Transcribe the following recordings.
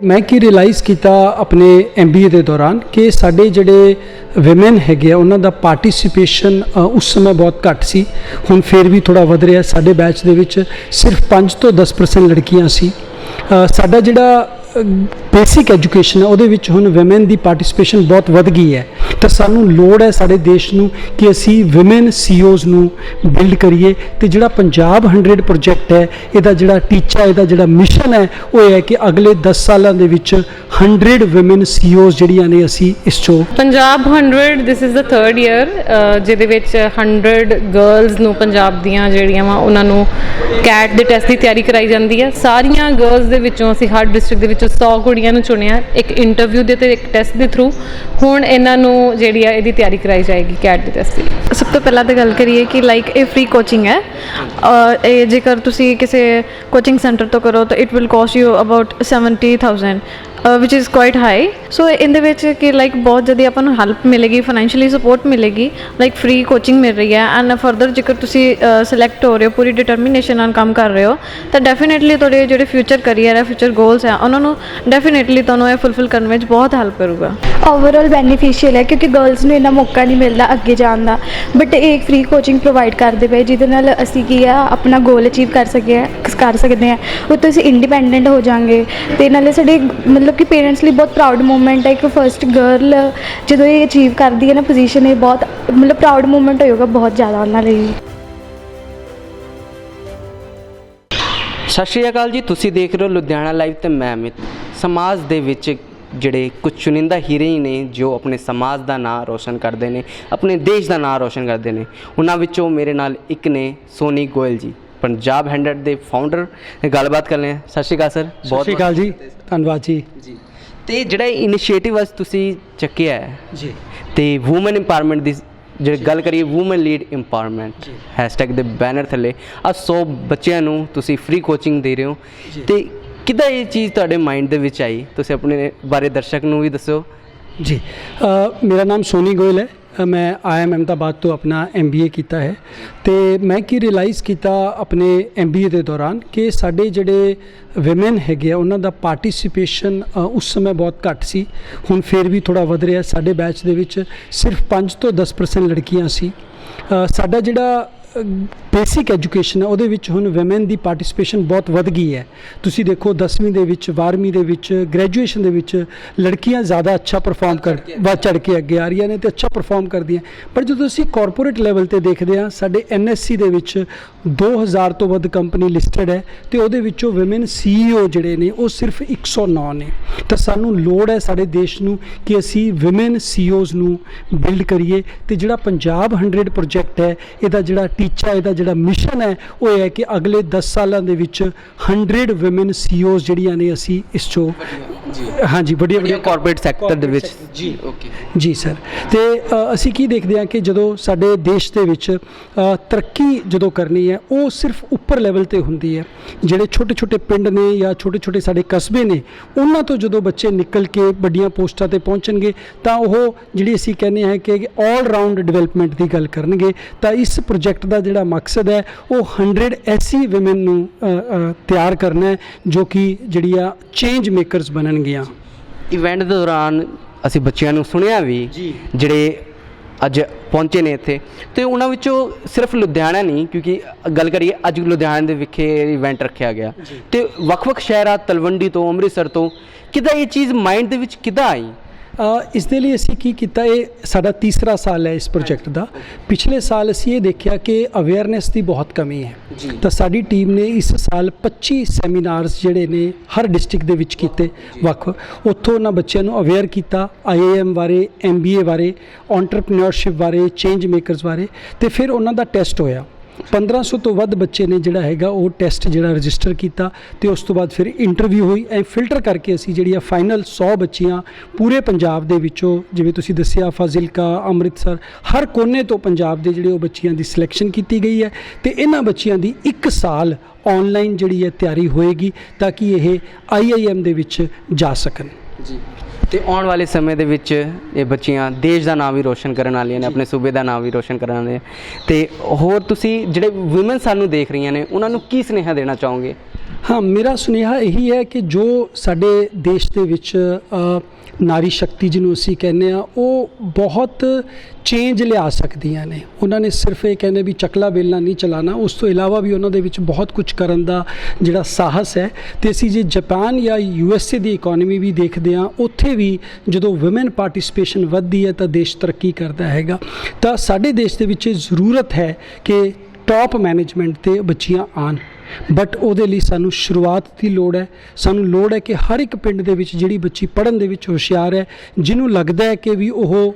ਮੈਂ ਕੀ ਰਿਅਲਾਈਜ਼ ਕੀਤਾ ਆਪਣੇ ਐਮਬੀਏ ਦੇ ਦੌਰਾਨ ਕਿ ਸਾਡੇ ਜਿਹੜੇ ਔਮਨ ਹੈਗੇ ਆ, ਉਹਨਾਂ ਦਾ ਪਾਰਟਿਸਿਪੇਸ਼ਨ ਉਸ ਸਮੇਂ ਬਹੁਤ ਘੱਟ ਸੀ। ਹੁਣ ਫੇਰ ਵੀ ਥੋੜਾ ਵਧ ਰਿਹਾ। ਸਾਡੇ ਬੈਚ ਦੇ ਵਿੱਚ ਸਿਰਫ 5 ਤੋਂ 10% ਲੜਕੀਆਂ ਸੀ। ਸਾਡਾ ਜਿਹੜਾ ਬੇਸਿਕ ਐਜੂਕੇਸ਼ਨ ਹੈ ਉਹਦੇ ਵਿੱਚ ਹੁਣ ਔਮਨ ਦੀ ਪਾਰਟਿਸਿਪੇਸ਼ਨ ਬਹੁਤ ਵਧ ਗਈ ਹੈ। ਤਾਂ ਸਾਨੂੰ ਲੋੜ ਹੈ ਸਾਡੇ ਦੇਸ਼ ਨੂੰ ਕਿ ਅਸੀਂ ਔਮਨ ਸੀਈਓਜ਼ ਨੂੰ ਬਿਲਡ ਕਰੀਏ ਤੇ ਜਿਹੜਾ ਪੰਜਾਬ 100 ਪ੍ਰੋਜੈਕਟ ਹੈ, ਇਹਦਾ ਜਿਹੜਾ ਟੀਚਾ, ਇਹਦਾ ਜਿਹੜਾ ਮਿਸ਼ਨ ਹੈ, ਉਹ ਇਹ ਹੈ ਕਿ ਅਗਲੇ 10 ਸਾਲਾਂ ਦੇ ਵਿੱਚ 100 ਔਮਨ ਸੀਈਓਜ਼ ਜਿਹੜੀਆਂ ਨੇ ਅਸੀਂ ਇਸ ਚੋਂ Punjab 100 this is the third year ਜਿਹਦੇ ਵਿੱਚ 100 ਗਰਲਸ ਨੂੰ ਪੰਜਾਬ ਦੀਆਂ ਜਿਹੜੀਆਂ ਵਾ, ਉਹਨਾਂ ਨੂੰ ਕੈਟ ਦੇ ਟੈਸਟ ਦੀ ਤਿਆਰੀ ਕਰਾਈ ਜਾਂਦੀ ਹੈ। ਸਾਰੀਆਂ ਗਰਲਸ ਦੇ ਵਿੱਚੋਂ ਅਸੀਂ ਹਰ ਡਿਸਟ੍ਰਿਕਟ ਦੇ ਵਿੱਚੋਂ 100 ਕੁੜੀਆਂ ਨੂੰ ਚੁਣਿਆ। ਇੱਕ ਇੰਟਰਵਿਊ ਦੇ ਤੇ ਇੱਕ ਟੈਸਟ ਦੇ ਥਰੂ ਹੁਣ ਇਹਨਾਂ ਨੂੰ ਜਿਹੜੀ ਆ ਇਹਦੀ ਤਿਆਰੀ ਕਰਾਈ ਜਾਏਗੀ ਕੈਟ ਦੇ ਟੈਸਟ ਦੀ ਸਭ ਤੋਂ ਪਹਿਲਾਂ ਤਾਂ ਗੱਲ ਕਰੀਏ ਕਿ ਲਾਈਕ ਇਹ ਫ੍ਰੀ ਕੋਚਿੰਗ ਹੈ। ਔਰ ਇਹ ਜੇਕਰ ਤੁਸੀਂ ਕਿਸੇ ਕੋਚਿੰਗ ਸੈਂਟਰ ਤੋਂ ਕਰੋ ਤਾਂ it will cost you about 70000 which is quite high so ਇਹਦੇ ਵਿੱਚ ਕਿ ਲਾਈਕ ਬਹੁਤ ਜਲਦੀ ਆਪਾਂ ਨੂੰ ਹੈਲਪ ਮਿਲੇਗੀ ਫਾਈਨੈਂਸ਼ੀਅਲੀ ਸਪੋਰਟ ਮਿਲੇਗੀ ਲਾਈਕ ਫ੍ਰੀ ਕੋਚਿੰਗ ਮਿਲ ਰਹੀ ਹੈ ਐਂਡ ਫਰਦਰ ਜੇਕਰ ਤੁਸੀਂ ਸਿਲੈਕਟ ਹੋ ਰਹੇ ਹੋ, ਪੂਰੀ ਡਿਟਰਮੀਨੇਸ਼ਨ ਨਾਲ ਕੰਮ ਕਰ ਰਹੇ ਹੋ, ਤਾਂ ਡੈਫੀਨਿਟਲੀ ਤੁਹਾਡੇ ਜਿਹੜੇ ਫਿਊਚਰ ਕਰੀਅਰ ਹੈ ਫਿਊਚਰ ਗੋਲਸ ਹੈ, ਉਹਨਾਂ ਨੂੰ ਡੈਫੀਨਿਟਲੀ ਤੁਹਾਨੂੰ ਇਹ ਫੁੱਲਫਿਲ ਕਰਨ ਵਿੱਚ ਬਹੁਤ ਹੈਲਪ ਕਰੂਗਾ। ਓਵਰਆਲ ਬੈਨੀਫੀਸ਼ੀਅਲ ਹੈ, ਕਿਉਂਕਿ ਗਰਲਸ ਨੂੰ ਇੰਨਾ ਮੌਕਾ ਨਹੀਂ ਮਿਲਦਾ ਅੱਗੇ ਜਾਣ ਦਾ। ਬਟ ਇਹ ਇੱਕ ਫ੍ਰੀ ਕੋਚਿੰਗ ਪ੍ਰੋਵਾਈਡ ਕਰਦੇ ਪਏ, ਜਿਹਦੇ ਨਾਲ ਅਸੀਂ ਕੀ ਆ, ਆਪਣਾ ਗੋਲ ਅਚੀਵ ਕਰ ਸਕੀਏ, ਕਰ ਸਕਦੇ ਹਾਂ। ਉਹ ਤੋਂ ਅਸੀਂ ਇੰਡੀਪੈਂਡੈਂਟ ਹੋ ਜਾਾਂਗੇ, ਤੇ ਨਾਲੇ ਸਾਡੇ, ਮਤਲਬ ਕਿ ਪੇਰੈਂਟਸ ਲਈ ਬਹੁਤ ਪ੍ਰਾਊਡ ਮੂਮੈਂਟ ਹੈ ਇੱਕ ਫਰਸਟ ਗਰਲ ਜਦੋਂ ਇਹ ਅਚੀਵ ਕਰਦੀ ਹੈ ਨਾ ਪੋਜੀਸ਼ਨ ਇਹ ਬਹੁਤ ਮਤਲਬ ਪ੍ਰਾਊਡ ਮੂਮੈਂਟ ਹੋਏਗਾ ਬਹੁਤ ਜ਼ਿਆਦਾ ਉਹਨਾਂ ਲਈ। ਸਤਿ ਸ਼੍ਰੀ ਅਕਾਲ ਜੀ, ਤੁਸੀਂ ਦੇਖ ਰਹੇ ਹੋ ਲੁਧਿਆਣਾ ਲਾਈਵ ਤੇ ਮੈਂ ਅਮਿਤ। ਸਮਾਜ ਦੇ ਵਿੱਚ ਜਿਹੜੇ ਕੁਝ ਚੁਣਿੰਦਾ ਹੀਰੇ ਹੀ ਨੇ, ਜੋ ਆਪਣੇ ਸਮਾਜ ਦਾ ਨਾਂ ਰੋਸ਼ਨ ਕਰਦੇ ਨੇ, ਆਪਣੇ ਦੇਸ਼ ਦਾ ਨਾਂ ਰੋਸ਼ਨ ਕਰਦੇ ਨੇ, ਉਹਨਾਂ ਵਿੱਚੋਂ ਮੇਰੇ ਨਾਲ ਇੱਕ ਨੇ ਸੋਨੀ ਗੋਇਲ ਜੀ। ਪੰਜਾਬ 100 ਦੇ ਫਾਊਂਡਰ ਗੱਲਬਾਤ ਕਰ ਰਹੇ ਹਾਂ। ਸਤਿ ਸ਼੍ਰੀ ਅਕਾਲ ਸਰ ਸਤਿ ਸ਼੍ਰੀ ਅਕਾਲ ਜੀ ਧੰਨਵਾਦ। ਜੀ। ਜੀ ਤੇ ਜਿਹੜਾ ਇਨੀਸ਼ੀਏਟਿਵ ਅੱਜ ਤੁਸੀਂ ਚੱਕਿਆ ਹੈ ਜੀ। ਤੇ ਔਮਨ ਇੰਪਾਵਰਮੈਂਟ ਦੀ ਜੇ। ਗੱਲ ਕਰੀਏ ਔਮਨ ਲੀਡ ਇੰਪਾਵਰਮੈਂਟ ਹੈਸ਼ਟੈਗ ਦੇ ਬੈਨਰ ਥੱਲੇ। ਆ 100 ਬੱਚਿਆਂ ਨੂੰ ਤੁਸੀਂ ਫ੍ਰੀ ਕੋਚਿੰਗ ਦੇ ਰਹੇ ਹੋ। ਤੇ ਕਿੱਦਾਂ ਇਹ ਚੀਜ਼ ਤੁਹਾਡੇ ਮਾਈਂਡ ਦੇ ਵਿੱਚ ਆਈ? ਤੁਸੀਂ ਆਪਣੇ ਬਾਰੇ ਦਰਸ਼ਕ ਨੂੰ ਵੀ ਦੱਸੋ। ਜੀ ਮੇਰਾ ਨਾਮ ਸੋਨੀ ਗੋਇਲ ਹੈ। ਮੈਂ ਆਈਐਮ ਅਹਿਮਦਾਬਾਦ ਤੋਂ ਆਪਣਾ ਐਮਬੀਏ ਕੀਤਾ ਹੈ ਤੇ ਮੈਂ ਕੀ ਰਿਅਲਾਈਜ਼ ਕੀਤਾ ਆਪਣੇ ਐਮਬੀਏ ਦੇ ਦੌਰਾਨ ਕਿ ਸਾਡੇ ਜਿਹੜੇ ਔਮਨ ਹੈਗੇ ਆ, ਉਹਨਾਂ ਦਾ ਪਾਰਟਿਸਿਪੇਸ਼ਨ ਉਸ ਸਮੇਂ ਬਹੁਤ ਘੱਟ ਸੀ। ਹੁਣ ਫੇਰ ਵੀ ਥੋੜਾ ਵਧ ਰਿਹਾ। ਸਾਡੇ ਬੈਚ ਦੇ ਵਿੱਚ ਸਿਰਫ 5 ਤੋਂ 10% ਲੜਕੀਆਂ ਸੀ। ਸਾਡਾ ਜਿਹੜਾ ਬੇਸਿਕ ਐਜੂਕੇਸ਼ਨ ਹੈ ਉਹਦੇ ਵਿੱਚ ਹੁਣ ਔਮਨ ਦੀ ਪਾਰਟਿਸਿਪੇਸ਼ਨ ਬਹੁਤ ਵਧ ਗਈ ਹੈ। ਤੁਸੀਂ ਦੇਖੋ 10ਵੀਂ ਦੇ ਵਿੱਚ 12ਵੀਂ ਦੇ ਵਿੱਚ ਗ੍ਰੈਜੂਏਸ਼ਨ ਦੇ ਵਿੱਚ ਲੜਕੀਆਂ ਜ਼ਿਆਦਾ ਅੱਛਾ ਪਰਫਾਰਮ ਕਰ ਵੱਧ ਚੜ ਕੇ ਅੱਗੇ ਆ ਰਹੀਆਂ ਨੇ ਤੇ ਅੱਛਾ ਪਰਫਾਰਮ ਕਰਦੀਆਂ। ਪਰ ਜਦੋਂ ਅਸੀਂ ਕਾਰਪੋਰੇਟ ਲੈਵਲ ਤੇ ਦੇਖਦੇ ਹਾਂ ਸਾਡੇ ਐਨਐਸਸੀ ਦੇ ਵਿੱਚ 2000 ਤੋਂ ਵੱਧ ਕੰਪਨੀ ਲਿਸਟਡ ਹੈ ਤੇ ਉਹਦੇ ਵਿੱਚੋਂ ਔਮਨ ਸੀਈਓ ਜਿਹੜੇ ਨੇ ਉਹ ਸਿਰਫ 109 ਨੇ ਤਾਂ ਸਾਨੂੰ ਲੋੜ ਹੈ ਸਾਡੇ ਦੇਸ਼ ਨੂੰ ਕਿ ਅਸੀਂ ਔਮਨ ਸੀਈਓਜ਼ ਨੂੰ ਬਿਲਡ ਕਰੀਏ ਤੇ ਜਿਹੜਾ ਪੰਜਾਬ 100 ਪ੍ਰੋਜੈਕਟ ਹੈ ਇਹਦਾ ਜਿਹੜਾ ਟੀਚਾ ਇਹਦਾ ਜਿਹੜਾ ਮਿਸ਼ਨ ਹੈ ਉਹ ਇਹ ਹੈ ਕਿ ਅਗਲੇ 10 ਸਾਲਾਂ ਦੇ ਵਿੱਚ 100 ਔਮਨ ਸੀਈਓਜ਼ ਜਿਹੜੀਆਂ ਨੇ ਅਸੀਂ ਇਸ ਚੋਂ ਹਾਂਜੀ ਵੱਡੀਆਂ ਵੱਡੀਆਂ ਕਾਰਪੋਰੇਟ ਸੈਕਟਰ ਦੇ ਵਿੱਚ। ਜੀ ਓਕੇ ਜੀ ਸਰ ਤੇ ਅਸੀਂ ਕੀ ਦੇਖਦੇ ਹਾਂ ਕਿ ਜਦੋਂ ਸਾਡੇ ਦੇਸ਼ ਦੇ ਵਿੱਚ ਤਰੱਕੀ ਜਦੋਂ ਕਰਨੀ ਹੈ ਉਹ ਸਿਰਫ ਉੱਪਰ ਲੈਵਲ ਤੇ ਹੁੰਦੀ ਹੈ। ਜਿਹੜੇ ਛੋਟੇ ਛੋਟੇ ਪਿੰਡ ਨੇ ਜਾਂ ਛੋਟੇ ਛੋਟੇ ਸਾਡੇ ਕਸਬੇ ਨੇ ਉਹਨਾਂ ਤੋਂ ਜਦੋਂ ਬੱਚੇ ਨਿਕਲ ਕੇ ਵੱਡੀਆਂ ਪੋਸਟਾਂ ਤੇ ਪਹੁੰਚਣਗੇ ਤਾਂ ਉਹ ਜਿਹੜੀ ਅਸੀਂ ਕਹਿੰਦੇ ਹਾਂ ਕਿ ਆਲ ਰਾਊਂਡ ਡਿਵੈਲਪਮੈਂਟ ਦੀ ਗੱਲ ਕਰਨਗੇ ਤਾਂ ਇਸ ਪ੍ਰੋਜੈਕਟ ਦਾ ਜਿਹੜਾ ਮਕਸਦ ਹੈ ਉਹ 100 ਐਸੀ ਔਮਨ ਨੂੰ ਤਿਆਰ ਕਰਨਾ ਹੈ ਜੋ ਕਿ ਜਿਹੜੀਆਂ ਚੇਂਜ ਮੇਕਰਸ ਬਣਨਗੀਆਂ। ਇਵੈਂਟ ਦੇ ਦੌਰਾਨ ਅਸੀਂ ਬੱਚਿਆਂ ਨੂੰ ਸੁਣਿਆ ਵੀ। ਜਿਹੜੇ ਅੱਜ ਪਹੁੰਚੇ ਨੇ ਇੱਥੇ ਤੇ ਉਹਨਾਂ ਵਿੱਚੋਂ ਸਿਰਫ ਲੁਧਿਆਣਾ ਨਹੀਂ ਕਿਉਂਕਿ ਗੱਲ ਕਰੀਏ ਅੱਜ ਲੁਧਿਆਣਾ ਦੇ ਵਿਖੇ ਇਵੈਂਟ ਰੱਖਿਆ ਗਿਆ। ਤੇ ਵੱਖ-ਵੱਖ ਸ਼ਹਿਰਾਂ ਤਲਵੰਡੀ ਤੋਂ ਅੰਮ੍ਰਿਤਸਰ ਤੋਂ ਕਿੱਦਾਂ ਇਹ ਚੀਜ਼ ਮਾਈਂਡ ਦੇ ਵਿੱਚ ਕਿੱਦਾਂ ਆਈ? ਇਸ ਦੇ ਲਈ ਅਸੀਂ ਕੀ ਕੀਤਾ ਇਹ ਸਾਡਾ ਤੀਸਰਾ ਸਾਲ ਹੈ ਇਸ ਪ੍ਰੋਜੈਕਟ ਦਾ। ਪਿਛਲੇ ਸਾਲ ਅਸੀਂ ਇਹ ਦੇਖਿਆ ਕਿ ਅਵੇਅਰਨੈਸ ਦੀ ਬਹੁਤ ਕਮੀ ਹੈ। ਤਾਂ ਸਾਡੀ ਟੀਮ ਨੇ ਇਸ ਸਾਲ 25 ਸੈਮੀਨਾਰਸ ਜਿਹੜੇ ਨੇ ਹਰ ਡਿਸਟ੍ਰਿਕਟ ਦੇ ਵਿੱਚ ਕੀਤੇ ਵੱਖ। ਉੱਥੋਂ ਉਹਨਾਂ ਬੱਚਿਆਂ ਨੂੰ ਅਵੇਅਰ ਕੀਤਾ ਆਈਏਐਮ ਬਾਰੇ ਐਮਬੀਏ ਬਾਰੇ ਐਂਟਰਪ੍ਰੀਨਿਓਰਸ਼ਿਪ ਬਾਰੇ ਚੇਂਜ ਮੇਕਰਸ ਬਾਰੇ। ਤੇ ਫਿਰ ਉਹਨਾਂ ਦਾ ਟੈਸਟ ਹੋਇਆ। 1500 ਤੋਂ ਵੱਧ ਬੱਚੇ ਨੇ ਜਿਹੜਾ ਹੈਗਾ ਉਹ ਟੈਸਟ ਜਿਹੜਾ ਰਜਿਸਟਰ ਕੀਤਾ ਤੇ ਉਸ ਤੋਂ ਬਾਅਦ ਫਿਰ ਇੰਟਰਵਿਊ ਹੋਈ। ਐ ਫਿਲਟਰ ਕਰਕੇ ਅਸੀਂ ਜਿਹੜੀ ਆ ਫਾਈਨਲ 100 ਬੱਚੀਆਂ ਪੂਰੇ ਪੰਜਾਬ ਦੇ ਵਿੱਚੋਂ, ਜਿਵੇਂ ਤੁਸੀਂ ਦੱਸਿਆ, ਫਾਜ਼ਿਲਕਾ, ਅੰਮ੍ਰਿਤਸਰ, ਹਰ ਕੋਨੇ ਤੋਂ ਪੰਜਾਬ ਦੇ ਜਿਹੜੇ ਉਹ ਬੱਚੀਆਂ ਦੀ ਸਿਲੈਕਸ਼ਨ ਕੀਤੀ ਗਈ ਹੈ ਤੇ ਇਹਨਾਂ ਬੱਚਿਆਂ ਦੀ 1 ਸਾਲ ਆਨਲਾਈਨ ਜਿਹੜੀ ਹੈ ਤਿਆਰੀ ਹੋਏਗੀ ਤਾਂ ਕਿ ਇਹ ਆਈਆਈਐਮ ਦੇ ਵਿੱਚ ਜਾ ਸਕਣ। ਜੀ। ਤੇ ਆਉਣ ਵਾਲੇ ਸਮੇਂ ਦੇ ਵਿੱਚ ਇਹ ਬੱਚੀਆਂ ਦੇਸ਼ ਦਾ ਨਾਮ ਵੀ ਰੋਸ਼ਨ ਕਰਨ ਵਾਲੀਆਂ ਨੇ ਆਪਣੇ ਸੂਬੇ ਦਾ ਨਾਮ ਵੀ ਰੋਸ਼ਨ ਕਰਨ ਵਾਲੇ ਤੇ ਹੋਰ ਤੁਸੀਂ ਜਿਹੜੇ ਔਮਨ ਸਾਨੂੰ ਦੇਖ ਰਹੀਆਂ ਨੇ ਉਹਨਾਂ ਨੂੰ ਕੀ ਸੁਨੇਹਾ ਦੇਣਾ ਚਾਹੋਗੇ? ਹਾਂ, ਮੇਰਾ ਸੁਨੇਹਾ ਇਹੀ ਹੈ ਕਿ ਜੋ ਸਾਡੇ ਦੇਸ਼ ਦੇ ਵਿੱਚ ਨਾਰੀ ਸ਼ਕਤੀ ਜਿਹਨੂੰ ਅਸੀਂ ਕਹਿੰਦੇ ਆ ਉਹ ਬਹੁਤ ਚੇਂਜ ਲਿਆ ਸਕਦੀਆਂ ਨੇ। ਉਹਨਾਂ ਨੇ ਸਿਰਫ ਇਹ ਕਹਿੰਦੇ ਵੀ ਚੱਕਲਾ ਬੇਲਣਾ ਨਹੀਂ ਚਲਾਣਾ ਉਸ ਤੋਂ ਇਲਾਵਾ ਵੀ ਉਹਨਾਂ ਦੇ ਵਿੱਚ ਬਹੁਤ ਕੁਝ ਕਰਨ ਦਾ ਜਿਹੜਾ ਸਾਹਸ ਹੈ। ਤੇ ਅਸੀਂ ਜੇ ਜਾਪਾਨ ਜਾਂ ਯੂ ਐਸ ਏ ਦੀ ਇਕਨੋਮੀ ਵੀ ਦੇਖਦੇ ਆ ਉੱਥੇ ਵੀ ਜਦੋਂ ਔਮਨ ਪਾਰਟਿਸਿਪੇਸ਼ਨ ਵੱਧਦੀ ਹੈ, ਤਾਂ ਦੇਸ਼ ਤਰੱਕੀ ਕਰਦਾ ਹੈਗਾ। ਤਾਂ ਸਾਡੇ ਦੇਸ਼ ਦੇ ਵਿੱਚ ਇਹ ਜ਼ਰੂਰਤ ਹੈ ਕਿ ਟਾਪ ਮੈਨੇਜਮੈਂਟ ਤੇ ਬੱਚੀਆਂ ਆਣ ਬਟ ਉਹਦੇ ਲਈ ਸਾਨੂੰ ਸ਼ੁਰੂਆਤ ਦੀ ਲੋੜ ਹੈ। ਸਾਨੂੰ ਲੋੜ ਹੈ ਕਿ ਹਰ ਇੱਕ ਪਿੰਡ ਦੇ ਵਿੱਚ ਜਿਹੜੀ ਬੱਚੀ ਪੜ੍ਹਨ ਦੇ ਵਿੱਚ ਹੁਸ਼ਿਆਰ ਹੈ, ਜਿਹਨੂੰ ਲੱਗਦਾ ਹੈ ਕਿ ਵੀ ਉਹ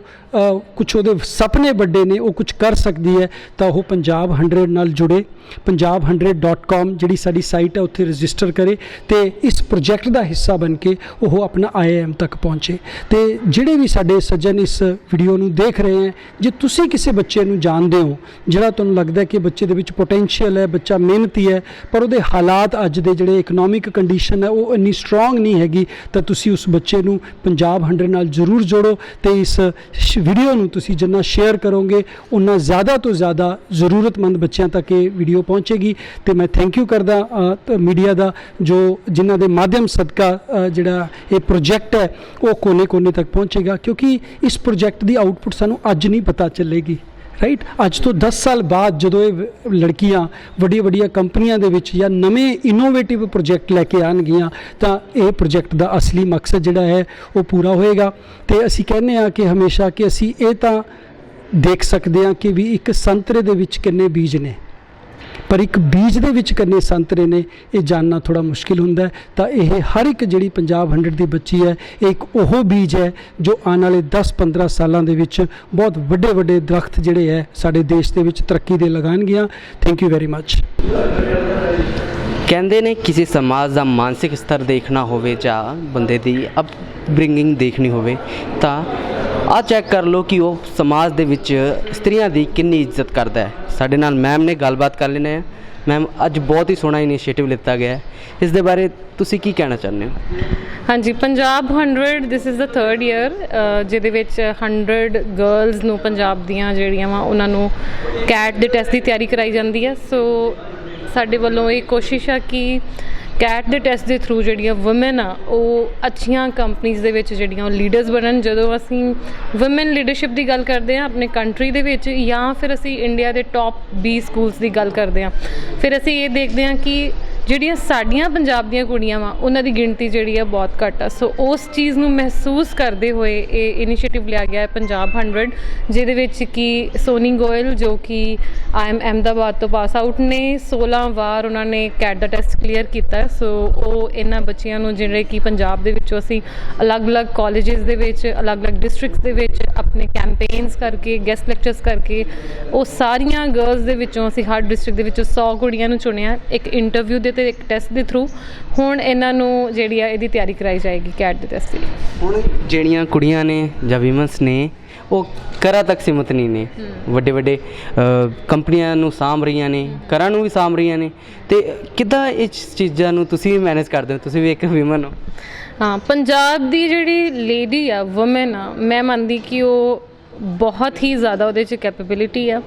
ਕੁਝ ਉਹਦੇ ਸੁਪਨੇ ਵੱਡੇ ਨੇ, ਉਹ ਕੁਝ ਕਰ ਸਕਦੀ ਹੈ, ਤਾਂ ਉਹ ਪੰਜਾਬ 100 ਨਾਲ ਜੁੜੇ। ਪੰਜਾਬ100.com ਜਿਹੜੀ ਸਾਡੀ ਸਾਈਟ ਹੈ, ਉੱਥੇ ਰਜਿਸਟਰ ਕਰੇ ਤੇ ਇਸ ਪ੍ਰੋਜੈਕਟ ਦਾ ਹਿੱਸਾ ਬਣ ਕੇ ਉਹ ਆਪਣਾ ਆਈਆਈਐਮ ਤੱਕ ਪਹੁੰਚੇ। ਤੇ ਜਿਹੜੇ ਵੀ ਸਾਡੇ ਸੱਜਣ ਇਸ ਵੀਡੀਓ ਨੂੰ ਦੇਖ ਰਹੇ ਹੈ, ਜੇ ਤੁਸੀਂ ਕਿਸੇ ਬੱਚੇ ਨੂੰ ਜਾਣਦੇ ਹੋ, ਜਿਹੜਾ ਤੁਹਾਨੂੰ ਲੱਗਦਾ ਕਿ ਬੱਚੇ ਦੇ ਵਿੱਚ ਪੋਟੈਂਸ਼ੀਅਲ ਹੈ, ਬੱਚਾ ਮਿਹਨਤੀ ਹੈ ਪਰ ਉਹਦੇ ਹਾਲਾਤ ਅੱਜ ਦੇ ਜਿਹੜੇ ਇਕਨੋਮਿਕ ਕੰਡੀਸ਼ਨ ਹੈ, ਉਹ ਇੰਨੀ ਸਟਰੋਂਗ ਨਹੀਂ ਹੈਗੀ ਤਾਂ ਤੁਸੀਂ ਉਸ ਬੱਚੇ ਨੂੰ ਪੰਜਾਬ 100 ਨਾਲ ਜ਼ਰੂਰ ਜੋੜੋ ਤੇ ਇਸ ਵੀਡੀਓ ਨੂੰ ਤੁਸੀਂ ਜਿੰਨਾ ਸ਼ੇਅਰ ਕਰੋਗੇ ਉਨਾ ਜ਼ਿਆਦਾ ਤੋਂ ਜ਼ਿਆਦਾ ਜ਼ਰੂਰਤਮੰਦ ਬੱਚਿਆਂ ਤੱਕ ਇਹ ਵੀਡੀਓ ਪਹੁੰਚੇਗੀ। ਤੇ ਮੈਂ ਥੈਂਕ ਯੂ ਕਰਦਾ ਮੀਡੀਆ ਦਾ, ਜੋ ਜਿਨ੍ਹਾਂ ਦੇ ਮਾਧਿਅਮ ਸਦਕਾ ਜਿਹੜਾ ਇਹ ਪ੍ਰੋਜੈਕਟ ਹੈ, ਉਹ ਕੋਨੇ-ਕੋਨੇ ਤੱਕ ਪਹੁੰਚੇਗਾ। ਕਿਉਂਕਿ ਇਸ ਪ੍ਰੋਜੈਕਟ ਦੀ ਆਊਟਪੁੱਟ ਸਾਨੂੰ ਅੱਜ ਨਹੀਂ ਪਤਾ ਚੱਲੇਗੀ। ਰਾਈਟ ਅੱਜ ਤੋਂ 10 ਸਾਲ ਬਾਅਦ ਜਦੋਂ ਇਹ ਲੜਕੀਆਂ ਵੱਡੀਆਂ ਵੱਡੀਆਂ ਕੰਪਨੀਆਂ ਦੇ ਵਿੱਚ ਜਾਂ ਨਵੇਂ ਇਨੋਵੇਟਿਵ ਪ੍ਰੋਜੈਕਟ ਲੈ ਕੇ ਆਉਣਗੀਆਂ, ਤਾਂ ਇਹ ਪ੍ਰੋਜੈਕਟ ਦਾ ਅਸਲੀ ਮਕਸਦ ਜਿਹੜਾ ਹੈ, ਉਹ ਪੂਰਾ ਹੋਏਗਾ। ਤੇ ਅਸੀਂ ਕਹਿੰਦੇ ਆ ਕਿ ਹਮੇਸ਼ਾ ਕਿ ਅਸੀਂ ਇਹ ਤਾਂ ਦੇਖ ਸਕਦੇ ਹਾਂ ਕਿ ਵੀ ਇੱਕ ਸੰਤਰੇ ਦੇ ਵਿੱਚ ਕਿੰਨੇ ਬੀਜ ਨੇ। ਪਰ ਇੱਕ ਬੀਜ ਦੇ ਵਿੱਚ ਕਿੰਨੇ ਸੰਤਰੇ ਨੇ, ਇਹ ਜਾਣਨਾ ਥੋੜਾ ਮੁਸ਼ਕਿਲ ਹੁੰਦਾ ਤਾਂ ਇਹ ਹਰ ਇੱਕ ਜਿਹੜੀ ਪੰਜਾਬ 100 ਦੀ ਬੱਚੀ ਹੈ, ਇਹ ਇੱਕ ਉਹ ਬੀਜ ਹੈ ਜੋ ਆਉਣ ਵਾਲੇ 10-15 ਸਾਲਾਂ ਦੇ ਵਿੱਚ ਬਹੁਤ ਵੱਡੇ ਵੱਡੇ ਦਰਖਤ ਜਿਹੜੇ ਹੈ, ਸਾਡੇ ਦੇਸ਼ ਦੇ ਵਿੱਚ ਤਰੱਕੀ ਦੇ ਲਗਾਉਣਗੀਆਂ। ਥੈਂਕ ਯੂ ਵੈਰੀ ਮੱਚ ਕਹਿੰਦੇ ਨੇ ਕਿਸੇ ਸਮਾਜ ਦਾ ਮਾਨਸਿਕ ਸਤਰ ਦੇਖਣਾ ਹੋਵੇ ਜਾਂ ਬੰਦੇ ਦੀ ਅਪਬ੍ਰਿੰਗਿੰਗ ਦੇਖਣੀ ਹੋਵੇ, ਤਾਂ ਆ ਚੈੱਕ ਕਰ ਲਓ ਕਿ ਉਹ ਸਮਾਜ ਦੇ ਵਿੱਚ ਇਸਤਰੀਆਂ ਦੀ ਕਿੰਨੀ ਇੱਜ਼ਤ ਕਰਦਾ ਹੈ। ਸਾਡੇ ਨਾਲ ਮੈਮ ਨੇ ਗੱਲਬਾਤ ਕਰ ਲੈਣਾ ਹੈ। ਮੈਮ ਅੱਜ ਬਹੁਤ ਹੀ ਸੋਹਣਾ ਇਨੀਸ਼ੀਏਟਿਵ ਲਿੱਤਾ ਗਿਆ ਹੈ। ਇਸ ਦੇ ਬਾਰੇ ਤੁਸੀਂ ਕੀ ਕਹਿਣਾ ਚਾਹੁੰਦੇ ਹੋ? ਹਾਂਜੀ, Punjab 100 this is the third year ਜਿਹਦੇ ਵਿੱਚ 100 ਗਰਲਸ ਨੂੰ ਪੰਜਾਬ ਦੀਆਂ ਜਿਹੜੀਆਂ ਵਾ, ਉਹਨਾਂ ਨੂੰ ਕੈਟ ਦੇ ਟੈਸਟ ਦੀ ਤਿਆਰੀ ਕਰਾਈ ਜਾਂਦੀ ਹੈ। ਸੋ ਸਾਡੇ ਵੱਲੋਂ ਇਹ ਕੋਸ਼ਿਸ਼ ਆ ਕਿ ਕੈਟ ਦੇ ਟੈਸਟ ਦੇ ਥਰੂ ਜਿਹੜੀਆਂ ਔਮਨ ਆ, ਉਹ ਅੱਛੀਆਂ ਕੰਪਨੀਆਂ ਦੇ ਵਿੱਚ ਜਿਹੜੀਆਂ ਉਹ ਲੀਡਰਸ ਬਣਨ। ਜਦੋਂ ਅਸੀਂ ਔਮਨ ਲੀਡਰਸ਼ਿਪ ਦੀ ਗੱਲ ਕਰਦੇ ਆ ਆਪਣੇ ਕੰਟਰੀ ਦੇ ਵਿੱਚ ਜਾਂ ਫਿਰ ਅਸੀਂ ਇੰਡੀਆ ਦੇ ਟੌਪ 20 ਸਕੂਲਸ ਦੀ ਗੱਲ ਕਰਦੇ ਆ ਫਿਰ ਅਸੀਂ ਇਹ ਦੇਖਦੇ ਆ ਕਿ ਜਿਹੜੀਆਂ ਸਾਡੀਆਂ ਪੰਜਾਬ ਦੀਆਂ ਕੁੜੀਆਂ ਵਾ, ਉਹਨਾਂ ਦੀ ਗਿਣਤੀ ਜਿਹੜੀ ਆ ਬਹੁਤ ਘੱਟ ਆ। ਸੋ ਉਸ ਚੀਜ਼ ਨੂੰ ਮਹਿਸੂਸ ਕਰਦੇ ਹੋਏ ਇਹ ਇਨੀਸ਼ੀਏਟਿਵ ਲਿਆ ਗਿਆ ਹੈ ਪੰਜਾਬ 100 ਜਿਹਦੇ ਵਿੱਚ ਕਿ ਸੋਨੀ ਗੋਇਲ, ਜੋ ਕਿ ਆਈਐਮ ਅਹਿਮਦਾਬਾਦ ਤੋਂ ਪਾਸ ਆਊਟ ਨੇ 16 ਵਾਰ ਉਹਨਾਂ ਨੇ ਕੈਟ ਦਾ ਟੈਸਟ ਕਲੀਅਰ ਕੀਤਾ ਸੋ ਉਹ ਇਹਨਾਂ ਬੱਚਿਆਂ ਨੂੰ ਜਿਹੜੇ ਕਿ ਪੰਜਾਬ ਦੇ ਵਿੱਚੋਂ ਅਸੀਂ ਅਲੱਗ-ਅਲੱਗ ਕਾਲਜਸ ਦੇ ਵਿੱਚ, ਅਲੱਗ-ਅਲੱਗ ਡਿਸਟ੍ਰਿਕਟਸ ਦੇ ਵਿੱਚ ਆਪਣੇ ਕੈਂਪੇਨਸ ਕਰਕੇ ਗੈਸਟ ਲੈਕਚਰਸ ਕਰਕੇ, ਉਹ ਸਾਰੀਆਂ ਗਰਲਸ ਦੇ ਵਿੱਚੋਂ ਅਸੀਂ ਹਰ ਡਿਸਟ੍ਰਿਕਟ ਦੇ ਵਿੱਚੋਂ 100 ਕੁੜੀਆਂ ਨੂੰ ਚੁਣਿਆ। ਇੱਕ ਇੰਟਰਵਿਊ ਦੇ ਤੇ ਇੱਕ ਟੈਸਟ ਦੇ ਥਰੂ ਹੁਣ ਇਹਨਾਂ ਨੂੰ ਜਿਹੜੀ ਆ ਇਹਦੀ ਤਿਆਰੀ ਕਰਾਈ ਜਾਏਗੀ ਕੈਟ ਦੇ ਟੈਸਟ ਦੀ। ਹੁਣ ਜਿਹੜੀਆਂ ਕੁੜੀਆਂ ਨੇ ਜਾਂ ਵਿਮਨਸ ਨੇ ਉਹ ਘਰਾਂ ਤੱਕ ਸੀਮਤ ਨਹੀਂ ਨੇ। ਵੱਡੇ ਵੱਡੇ ਕੰਪਨੀਆਂ ਨੂੰ ਸਾਂਭ ਰਹੀਆਂ ਨੇ ਘਰਾਂ ਨੂੰ ਵੀ ਸਾਂਭ ਰਹੀਆਂ ਨੇ। ਤੇ ਕਿੱਦਾਂ ਇਹ ਚੀਜ਼ਾਂ ਨੂੰ ਤੁਸੀਂ ਵੀ ਮੈਨੇਜ ਕਰਦੇ ਹੋ? ਤੁਸੀਂ ਵੀ ਇੱਕ ਵਿਮਨ ਹੋ। ਹਾਂ ਪੰਜਾਬ ਦੀ ਜਿਹੜੀ ਲੇਡੀ ਆ ਔਮਨ ਆ ਮੈਂ ਮੰਨਦੀ ਕਿ ਉਹ ਬਹੁਤ ਹੀ ਜ਼ਿਆਦਾ ਉਹਦੇ 'ਚ ਕੈਪੇਬਿਲਿਟੀ ਆ।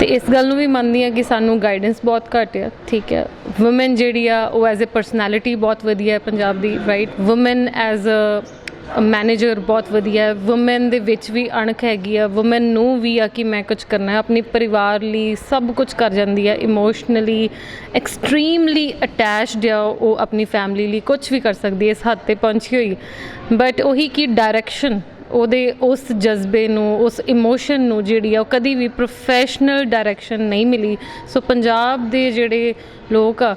ਤੇ ਇਸ ਗੱਲ ਨੂੰ ਵੀ ਮੰਨਦੀ ਆ ਕਿ ਸਾਨੂੰ ਗਾਈਡੈਂਸ ਬਹੁਤ ਘੱਟ ਆ ਠੀਕ ਹੈ। ਔਮਨ ਜਿਹੜੀ ਆ, ਉਹ ਐਜ਼ ਅ ਪਰਸਨੈਲਿਟੀ ਬਹੁਤ ਵਧੀਆ ਹੈ ਪੰਜਾਬ ਦੀ right woman as a manager ਬਹੁਤ ਵਧੀਆ ਹੈ। ਔਮਨ ਦੇ ਵਿੱਚ ਵੀ ਅਣਖ ਹੈਗੀ ਆ। ਔਮਨ ਨੂੰ ਵੀ ਆ ਕਿ ਮੈਂ ਕੁਝ ਕਰਨਾ ਹੈ। ਆਪਣੀ ਪਰਿਵਾਰ ਲਈ ਸਭ ਕੁਝ ਕਰ ਜਾਂਦੀ ਆ। ਇਮੋਸ਼ਨਲੀ ਐਕਸਟ੍ਰੀਮਲੀ ਅਟੈਚਡ ਆ ਉਹ ਆਪਣੀ ਫੈਮਿਲੀ ਲਈ ਕੁਝ ਵੀ ਕਰ ਸਕਦੀ ਹੈ। ਇਸ ਹੱਦ ਤੇ ਪਹੁੰਚੀ ਹੋਈ। ਬਟ ਉਹੀ ਕਿ ਡਾਇਰੈਕਸ਼ਨ ਉਹਦੇ ਉਸ ਜਜ਼ਬੇ ਨੂੰ, ਉਸ ਇਮੋਸ਼ਨ ਨੂੰ ਜਿਹੜੀ ਆ ਉਹ ਕਦੀ ਵੀ ਪ੍ਰੋਫੈਸ਼ਨਲ ਡਾਇਰੈਕਸ਼ਨ ਨਹੀਂ ਮਿਲੀ। ਸੋ ਪੰਜਾਬ ਦੇ ਜਿਹੜੇ ਲੋਕ ਆ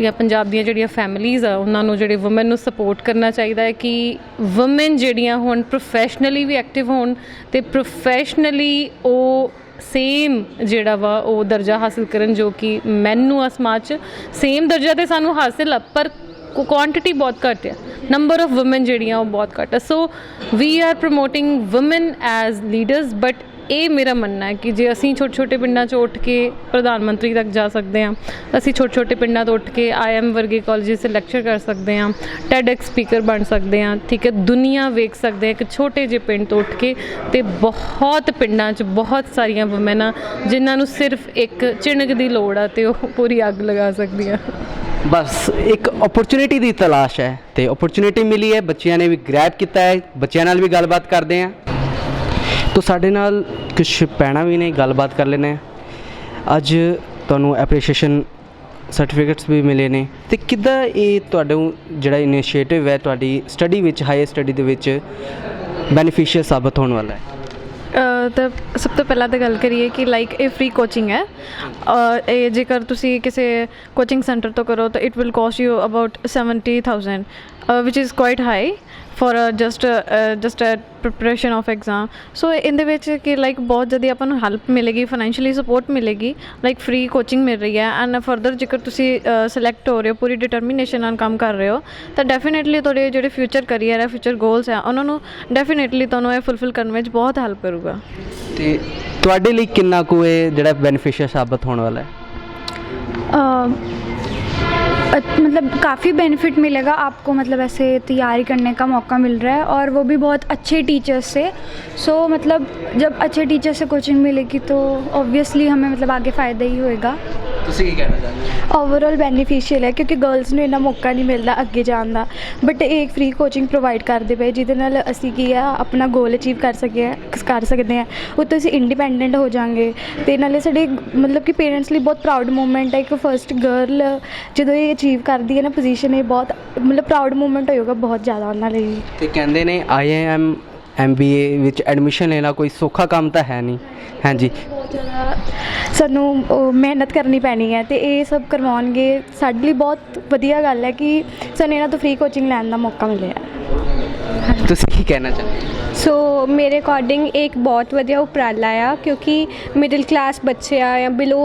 ਜਾਂ ਪੰਜਾਬ ਦੀਆਂ ਜਿਹੜੀਆਂ ਫੈਮਿਲੀਆਂ ਆ, ਉਹਨਾਂ ਨੂੰ ਜਿਹੜੇ ਔਮਨ ਨੂੰ ਸਪੋਰਟ ਕਰਨਾ ਚਾਹੀਦਾ ਹੈ ਕਿ ਔਮਨ ਜਿਹੜੀਆਂ ਹੁਣ ਪ੍ਰੋਫੈਸ਼ਨਲੀ ਵੀ ਐਕਟਿਵ ਹੋਣ ਤੇ ਪ੍ਰੋਫੈਸ਼ਨਲੀ ਉਹ ਸੇਮ ਜਿਹੜਾ ਵਾ ਉਹ ਦਰਜਾ ਹਾਸਲ ਕਰਨ ਜੋ ਕਿ ਮੈਨੂੰ ਆ ਸਮਾਜ 'ਚ ਸੇਮ ਦਰਜਾ ਤੇ ਸਾਨੂੰ ਹਾਸਲ ਆ। ਪਰ ਕੁਆਂਟੀਟੀ ਬਹੁਤ ਘੱਟ ਆ ਨੰਬਰ ਆਫ ਔਮਨ ਜਿਹੜੀਆਂ ਉਹ ਬਹੁਤ ਘੱਟ ਆ so we are promoting woman as leaders but ਇਹ ਮੇਰਾ ਮੰਨਣਾ ਹੈ ਕਿ ਜੇ ਅਸੀਂ ਛੋਟੇ ਛੋਟੇ ਪਿੰਡਾਂ 'ਚ ਉੱਠ ਕੇ ਪ੍ਰਧਾਨ ਮੰਤਰੀ ਤੱਕ ਜਾ ਸਕਦੇ ਹਾਂ, ਅਸੀਂ ਛੋਟੇ ਛੋਟੇ ਪਿੰਡਾਂ ਤੋਂ ਉੱਠ ਕੇ ਆਈਐਮ ਵਰਗੇ ਕਾਲਜਿਸ 'ਚ ਲੈਕਚਰ ਕਰ ਸਕਦੇ ਹਾਂ ਟੈਡਐਕਸ ਸਪੀਕਰ ਬਣ ਸਕਦੇ ਹਾਂ, ਠੀਕ ਹੈ, ਦੁਨੀਆ ਵੇਖ ਸਕਦੇ ਹਾਂ, ਇੱਕ ਛੋਟੇ ਜਿਹੇ ਪਿੰਡ ਤੋਂ ਉੱਠ ਕੇ ਤੇ ਬਹੁਤ ਪਿੰਡਾਂ 'ਚ ਬਹੁਤ ਸਾਰੀਆਂ ਵੂਮਨ ਆ, ਜਿਨ੍ਹਾਂ ਨੂੰ ਸਿਰਫ ਇੱਕ ਚਿਣਕ ਦੀ ਲੋੜ ਆ ਤੇ ਉਹ ਪੂਰੀ ਅੱਗ ਲਗਾ ਸਕਦੀਆਂ। ਬਸ ਇੱਕ ਓਪਰਚ्युनिटी ਦੀ ਤਲਾਸ਼ ਹੈ ਤੇ ਓਪਰਚ्युनिटी ਮਿਲੀ ਹੈ, ਬੱਚਿਆਂ ਨੇ ਵੀ ਗ੍ਰੈਬ ਕੀਤਾ ਹੈ, ਬੱਚਿਆਂ ਨਾਲ ਵੀ ਗੱਲਬਾਤ ਕਰਦੇ ਆ ਤੋ ਸਾਡੇ ਨਾਲ ਕੁਝ ਪੈਣਾ ਵੀ ਨੇ, ਗੱਲਬਾਤ ਕਰ ਲੈਣੇ ਅੱਜ ਤੁਹਾਨੂੰ ਐਪਰੀਸ਼ੀਏਸ਼ਨ ਸਰਟੀਫਿਕੇਟਸ ਵੀ ਮਿਲੇ ਨੇ। ਤੇ ਕਿੱਦਾਂ ਇਹ ਤੁਹਾਡੇ ਜਿਹੜਾ ਇਨੀਸ਼ੀਏਟਿਵ ਹੈ, ਤੁਹਾਡੀ ਸਟੱਡੀ ਵਿੱਚ ਹਾਇਰ ਸਟੱਡੀ ਦੇ ਵਿੱਚ ਬੈਨੀਫੀਸ਼ੀਅਲ ਸਾਬਤ ਹੋਣ ਵਾਲਾ ਹੈ? ਤਾਂ ਸਭ ਤੋਂ ਪਹਿਲਾਂ ਤਾਂ ਗੱਲ ਕਰੀਏ ਕਿ ਲਾਈਕ ਇਹ ਫ੍ਰੀ ਕੋਚਿੰਗ ਹੈ। ਅ, ਇਹ ਜੇਕਰ ਤੁਸੀਂ ਕਿਸੇ ਕੋਚਿੰਗ ਸੈਂਟਰ ਤੋਂ ਕਰੋ ਤਾਂ it will cost you about 70000 which is quite high for just just preparation of exam so ਇਹਦੇ ਵਿੱਚ ਕਿ ਲਾਈਕ ਬਹੁਤ ਜ਼ਿਆਦਾ ਆਪਾਂ ਨੂੰ ਹੈਲਪ ਮਿਲੇਗੀ ਫਾਈਨੈਂਸ਼ੀਅਲੀ ਸਪੋਰਟ ਮਿਲੇਗੀ ਲਾਈਕ ਫ੍ਰੀ ਕੋਚਿੰਗ ਮਿਲ ਰਹੀ ਹੈ ਐਂਡ ਫਰਦਰ ਜੇਕਰ ਤੁਸੀਂ ਸਿਲੈਕਟ ਹੋ ਰਹੇ ਹੋ ਪੂਰੀ ਡਿਟਰਮੀਨੇਸ਼ਨ ਨਾਲ ਕੰਮ ਕਰ ਰਹੇ ਹੋ ਤਾਂ ਡੈਫੀਨਿਟਲੀ ਤੁਹਾਡੇ ਜਿਹੜੇ ਫਿਊਚਰ ਕੈਰੀਅਰ ਹੈ ਫਿਊਚਰ ਗੋਲਸ ਹੈ ਉਹਨਾਂ ਨੂੰ ਡੈਫੀਨਿਟਲੀ ਤੁਹਾਨੂੰ ਇਹ ਫੁੱਲਫਿਲ ਕਰਨ ਵਿੱਚ ਬਹੁਤ ਹੈਲਪ ਕਰੂਗਾ ਤੇ ਤੁਹਾਡੇ ਲਈ ਕਿੰਨਾ ਕੁ ਇਹ ਜਿਹੜਾ ਬੈਨੀਫਿਸ਼ੀਅਲ ਸਾਬਤ ਹੋਣ ਵਾਲਾ ਹੈ मतलब काफ़ी बेनिफिट मिलेगा आपको मतलब ऐसे तैयारी करने का मौका मिल रहा है और वो भी बहुत अच्छे टीचर्स से। सो मतलब जब अच्छे टीचर से कोचिंग मिलेगी तो ऑब्वियसली हमें मतलब आगे फ़ायदा ही होएगा। ਤੁਸੀਂ ਕੀ ਕਹਿਣਾ ਚਾਹੁੰਦੇ ਓਵਰਆਲ ਬੈਨੀਫੀਸ਼ੀਅਲ ਹੈ ਕਿਉਂਕਿ ਗਰਲਸ ਨੂੰ ਇੰਨਾ ਮੌਕਾ ਨਹੀਂ ਮਿਲਦਾ ਅੱਗੇ ਜਾਣ ਦਾ। ਬਟ ਇਹ ਇੱਕ ਫ੍ਰੀ ਕੋਚਿੰਗ ਪ੍ਰੋਵਾਈਡ ਕਰਦੇ ਪਏ ਜਿਹਦੇ ਨਾਲ ਅਸੀਂ ਕੀ ਆ ਆਪਣਾ ਗੋਲ ਅਚੀਵ ਕਰ ਸਕੇ ਆ ਕਰ ਸਕਦੇ ਆ। ਉੱਤੇ ਅਸੀਂ ਇੰਡੀਪੈਂਡੈਂਟ ਹੋ ਜਾਾਂਗੇ। ਤੇ ਨਾਲੇ ਸਾਡੇ ਮਤਲਬ ਕਿ ਪੇਰੈਂਟਸ ਲਈ ਬਹੁਤ ਪ੍ਰਾਊਡ ਮੂਮੈਂਟ ਹੈ ਇੱਕ ਫਰਸਟ ਗਰਲ ਜਦੋਂ ਇਹ ਅਚੀਵ ਕਰਦੀ ਹੈ ਨਾ ਪੋਜੀਸ਼ਨ ਇਹ ਬਹੁਤ ਮਤਲਬ ਪ੍ਰਾਊਡ ਮੂਮੈਂਟ ਹੋਏਗਾ ਬਹੁਤ ਜ਼ਿਆਦਾ ਉਹਨਾਂ ਲਈ। ਤੇ ਕਹਿੰਦੇ ਨੇ ਆਈਆਈਐਮ ਐਮਬੀਏ ਵਿੱਚ ਐਡਮਿਸ਼ਨ ਲੈਣਾ ਕੋਈ ਸੌਖਾ ਕੰਮ ਤਾਂ ਹੈ ਨਹੀਂ। ਹਾਂਜੀ। ਬਹੁਤ ਜ਼ਿਆਦਾ ਸਾਨੂੰ ਉਹ, ਮਿਹਨਤ ਕਰਨੀ ਪੈਣੀ ਹੈ ਤੇ ਇਹ ਸਭ ਕਰਵਾਉਣਗੇ। ਸਾਡੇ ਲਈ ਬਹੁਤ ਵਧੀਆ ਗੱਲ ਹੈ ਕਿ ਸਾਨੂੰ ਇਹਨਾਂ ਤੋਂ ਫ੍ਰੀ ਕੋਚਿੰਗ ਲੈਣ ਦਾ ਮੌਕਾ ਮਿਲਿਆ। ਤੁਸੀਂ ਕੀ ਕਹਿਣਾ ਚਾਹੁੰਦੇ ਹੋ ਸੋ ਮੇਰੇ ਅਕੋਰਡਿੰਗ ਇਹ ਇੱਕ ਬਹੁਤ ਵਧੀਆ ਉਪਰਾਲਾ ਆ, ਕਿਉਂਕਿ ਮਿਡਲ ਕਲਾਸ ਬੱਚੇ ਆ ਜਾਂ ਬਿਲੋ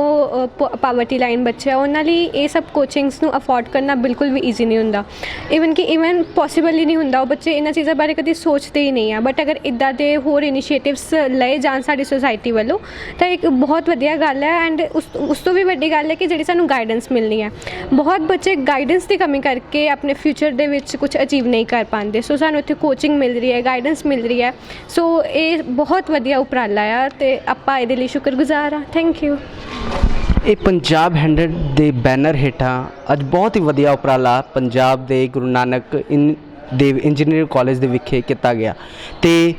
ਪਾਵਰਟੀ ਲਾਈਨ ਬੱਚੇ ਆ, ਉਹਨਾਂ ਲਈ ਇਹ ਸਭ ਕੋਚਿੰਗਸ ਨੂੰ ਅਫੋਰਡ ਕਰਨਾ ਬਿਲਕੁਲ ਵੀ ਈਜ਼ੀ ਨਹੀਂ ਹੁੰਦਾ। ਇਵਨ ਕਿ ਇਵਨ ਪੋਸੀਬਲ ਹੀ ਨਹੀਂ ਹੁੰਦਾ, ਉਹ ਬੱਚੇ ਇਹਨਾਂ ਚੀਜ਼ਾਂ ਬਾਰੇ ਕਦੀ ਸੋਚਦੇ ਹੀ ਨਹੀਂ ਆ। ਬਟ ਅਗਰ ਇਦਾਂ ਦੇ ਹੋਰ ਇਨੀਸ਼ੀਏਟਿਵਸ ਲਏ ਜਾਣ ਸਾਡੀ ਸੋਸਾਇਟੀ ਵੱਲੋਂ, ਤਾਂ ਇੱਕ ਬਹੁਤ ਵਧੀਆ ਗੱਲ ਹੈ ਐਂਡ ਉਸ ਉਸ ਤੋਂ ਵੀ ਵੱਡੀ ਗੱਲ ਹੈ ਕਿ ਜਿਹੜੀ ਸਾਨੂੰ ਗਾਈਡੈਂਸ ਮਿਲਣੀ ਹੈ ਬਹੁਤ ਬੱਚੇ ਗਾਈਡੈਂਸ ਦੀ ਕਮੀ ਕਰਕੇ ਆਪਣੇ ਫਿਊਚਰ ਦੇ ਵਿੱਚ ਕੁਝ ਅਚੀਵ ਨਹੀਂ ਕਰ ਪਾਉਂਦੇ। ਸੋ ਸਾਨੂੰ ਇੱਥੇ ਕੋਚਿੰਗ ਮਿਲ ਰਹੀ ਹੈ ਗਾਈਡੈਂਸ ਮਿਲ ਰਹੀ ਹੈ ਸੋ ਇਹ ਬਹੁਤ ਵਧੀਆ ਉਪਰਾਲਾ ਆ ਤੇ ਆਪਾਂ ਇਹਦੇ ਲਈ ਸ਼ੁਕਰਗੁਜ਼ਾਰ ਆ ਥੈਂਕ ਯੂ ਇਹ ਪੰਜਾਬ 100 ਦੇ ਬੈਨਰ ਹੇਠਾਂ ਅੱਜ ਬਹੁਤ ਹੀ ਵਧੀਆ ਉਪਰਾਲਾ ਪੰਜਾਬ ਦੇ ਗੁਰੂ ਨਾਨਕ ਇਨ ਦੇਵ ਇੰਜੀਨੀਅਰਿੰਗ ਕਾਲਜ ਦੇ ਵਿਖੇ ਕੀਤਾ ਗਿਆ। ਤੇ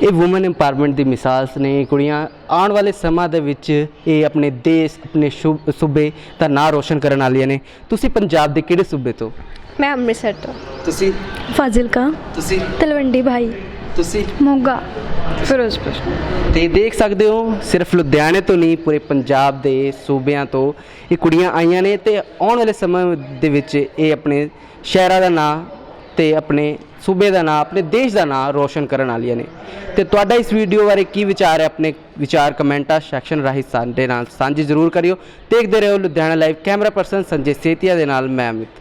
ਇਹ ਔਮਨ ਐਮਪਾਵਰਮੈਂਟ ਦੀ ਮਿਸਾਲ ਨੇ ਕੁੜੀਆਂ ਆਉਣ ਵਾਲੇ ਸਮਾਂ ਦੇ ਵਿੱਚ ਇਹ ਆਪਣੇ ਦੇਸ਼ ਆਪਣੇ ਸੂਬੇ ਦਾ ਨਾਂ ਰੋਸ਼ਨ ਕਰਨ ਵਾਲੀਆਂ ਨੇ। ਤੁਸੀਂ ਪੰਜਾਬ ਦੇ ਕਿਹੜੇ ਸੂਬੇ ਤੋਂ? ਮੈਂ ਅੰਮ੍ਰਿਤਸਰ ਤੋਂ। ਤੁਸੀਂ? ਫਾਜ਼ਿਲਕਾ। ਤੁਸੀਂ? ਤਲਵੰਡੀ ਭਾਈ। ਤੁਸੀਂ? ਮੋਗਾ। ਫਿਰੋਜ਼ਪੁਰ। ਤੇ ਦੇਖ ਸਕਦੇ ਹੋ ਸਿਰਫ ਲੁਧਿਆਣੇ ਤੋਂ ਨਹੀਂ ਪੂਰੇ ਪੰਜਾਬ ਦੇ ਸੂਬਿਆਂ ਤੋਂ ਇਹ ਕੁੜੀਆਂ ਆਈਆਂ ਨੇ ਤੇ ਆਉਣ ਵਾਲੇ ਸਮੇਂ ਦੇ ਵਿੱਚ ਇਹ ਆਪਣੇ ਸ਼ਹਿਰਾਂ ਦਾ ਨਾਂ ਤੇ ਆਪਣੇ ਸੂਬੇ ਦਾ ਨਾਂ ਆਪਣੇ ਦੇਸ਼ ਦਾ ਨਾਂ ਰੋਸ਼ਨ ਕਰਨ ਵਾਲੀਆਂ ਨੇ। ਤੇ ਤੁਹਾਡਾ ਇਸ ਵੀਡੀਓ ਬਾਰੇ ਕੀ ਵਿਚਾਰ ਹੈ? ਆਪਣੇ ਵਿਚਾਰ ਕਮੈਂਟਾਂ ਸੈਕਸ਼ਨ ਰਾਹੀਂ ਸਾਡੇ ਨਾਲ ਸਾਂਝੇ ਜ਼ਰੂਰ ਕਰਿਓ। ਦੇਖਦੇ ਰਹੋ Ludhiana live camera person Sanjay Setia ਦੇ ਨਾਲ ਮੈਂ ਅਮਿਤ।